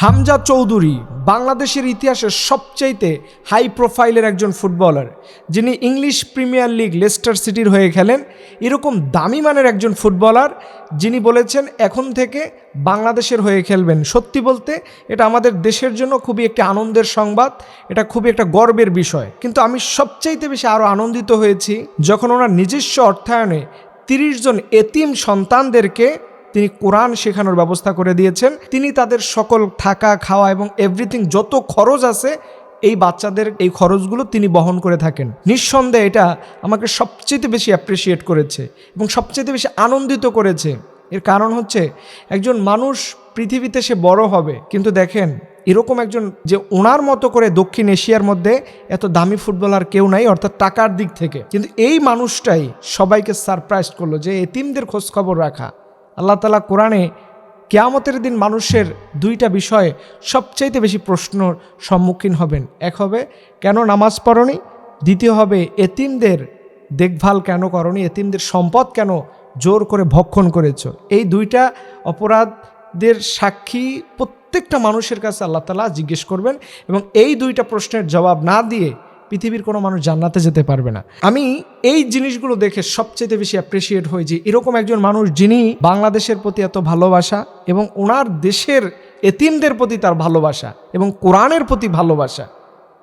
হামজা চৌধুরী বাংলাদেশের ইতিহাসের সবচাইতে হাই প্রোফাইলের একজন ফুটবলার যিনি ইংলিশ প্রিমিয়ার লিগ লেস্টার সিটির হয়ে খেলেন। এরকম দামি মানের একজন ফুটবলার যিনি বলেছেন, এখন থেকে বাংলাদেশের হয়ে খেলবেন। সত্যি বলতে, এটা আমাদের দেশের জন্য খুবই একটি আনন্দের সংবাদ, এটা খুবই একটা গর্বের বিষয়। কিন্তু আমি সবচাইতে বেশি আরও আনন্দিত হয়েছি যখন ওনার নিজস্ব অর্থায়নে তিরিশ জন এতিম সন্তানদেরকে তিনি কোরআন শেখানোর ব্যবস্থা করে দিয়েছেন। তিনি তাদের সকল থাকা, খাওয়া এবং এভরিথিং যত খরচ আছে, এই বাচ্চাদের এই খরচগুলো তিনি বহন করে থাকেন। নিঃসন্দেহে এটা আমাকে সবচেয়ে বেশি অ্যাপ্রিসিয়েট করেছে এবং সবচেয়ে বেশি আনন্দিত করেছে। এর কারণ হচ্ছে, একজন মানুষ পৃথিবীতে সে বড় হবে, কিন্তু দেখেন, এরকম একজন যে ওনার মতো করে দক্ষিণ এশিয়ার মধ্যে এত দামি ফুটবলার কেউ নাই, অর্থাৎ টাকার দিক থেকে। কিন্তু এই মানুষটাই সবাইকে সারপ্রাইজ করল যে এতিমদের খোঁজখবর রাখা। আল্লাহ তালা কোরআনে কেয়ামতের দিন মানুষের দুইটা বিষয়ে সবচাইতে বেশি প্রশ্নর সম্মুখীন হবেন। এক হবে, কেন নামাজ পড়নি? দ্বিতীয় হবে, এতিমদের দেখভাল কেন করনি? এতিমদের সম্পদ কেন জোর করে ভক্ষণ করেছ? এই দুইটা অপরাধদের সাক্ষী প্রত্যেকটা মানুষের কাছে আল্লাহ তালা জিজ্ঞেস করবেন এবং এই দুইটা প্রশ্নের জবাব না দিয়ে পৃথিবীর কোনো মানুষ জান্নাতে যেতে পারবে না। আমি এই জিনিসগুলো দেখে সবচেয়ে বেশি অ্যাপ্রিসিয়েট হই যে এরকম একজন মানুষ যিনি বাংলাদেশের প্রতি এত ভালোবাসা এবং ওনার দেশের এতিমদের প্রতি তার ভালোবাসা এবং কোরআনের প্রতি ভালোবাসা।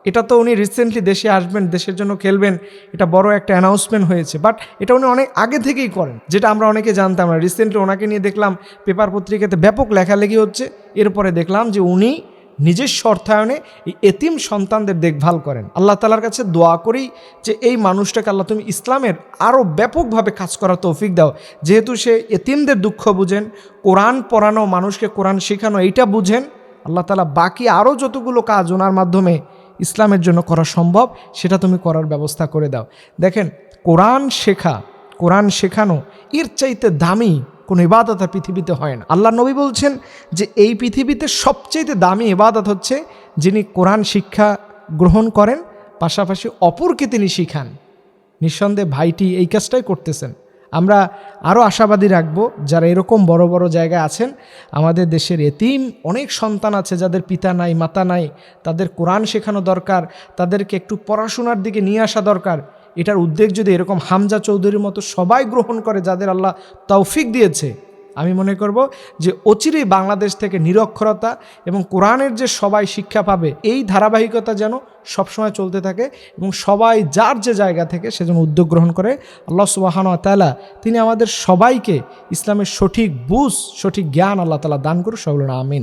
এটা তো উনি রিসেন্টলি দেশে আসবেন, দেশের জন্য খেলবেন, এটা বড় একটা অ্যানাউন্সমেন্ট হয়েছে। বাট এটা উনি অনেক আগে থেকেই করেন, যেটা আমরা অনেকে জানতাম না। রিসেন্টলি ওনাকে নিয়ে দেখলাম পেপার পত্রিকাতে ব্যাপক লেখালেখি হচ্ছে। এরপরে দেখলাম যে উনি নিজস্ব অর্থায়নে এই এতিম সন্তানদের দেখভাল করেন। আল্লাহ তালার কাছে দোয়া করি যে এই মানুষটাকে আল্লাহ তুমি ইসলামের আরও ব্যাপকভাবে কাজ করার তৌফিক দাও। যেহেতু সে এতিমদের দুঃখ বুঝেন, কোরআন পড়ানো, মানুষকে কোরআন শেখানো, এইটা বুঝেন, আল্লাহ তালা বাকি আরও যতগুলো কাজ ওনার মাধ্যমে ইসলামের জন্য করা সম্ভব, সেটা তুমি করার ব্যবস্থা করে দাও। দেখেন, কোরআন শেখা, কোরআন শেখানো এর চাইতে দামি কোনো ইবাদত আর পৃথিবীতে হয় না। আল্লাহ নবী বলছেন যে এই পৃথিবীতে সবচেয়ে দামি ইবাদত হচ্ছে যিনি কোরআন শিক্ষা গ্রহণ করেন, পাশাপাশি অপরকে তিনি শিখান। নিঃসন্দেহে ভাইটি এই কাজটাই করতেছেন। আমরা আরও আশাবাদী রাখব, যারা এরকম বড় বড় জায়গায় আছেন, আমাদের দেশের এতিম, অনেক সন্তান আছে যাদের পিতা নাই, মাতা নাই, তাদের কোরআন শেখানো দরকার, তাদেরকে একটু পড়াশোনার দিকে নিয়ে আসা দরকার। এটার উদ্বেগ যদি এরকম হামজা চৌধুরীর মতো সবাই গ্রহণ করে যাদের আল্লাহ তৌফিক দিয়েছে, আমি মনে করব যে অচিরেই বাংলাদেশ থেকে নিরক্ষরতা এবং কোরআনের যে সবাই শিক্ষা পাবে, এই ধারাবাহিকতা যেন সবসময় চলতে থাকে এবং সবাই যার যে জায়গা থেকে সেজন্য উদ্যোগ গ্রহণ করে। আল্লাহ সুবাহান তালা তিনি আমাদের সবাইকে ইসলামের সঠিক বুঝ, সঠিক জ্ঞান আল্লাহ তালা দান করুন সকল আমিন।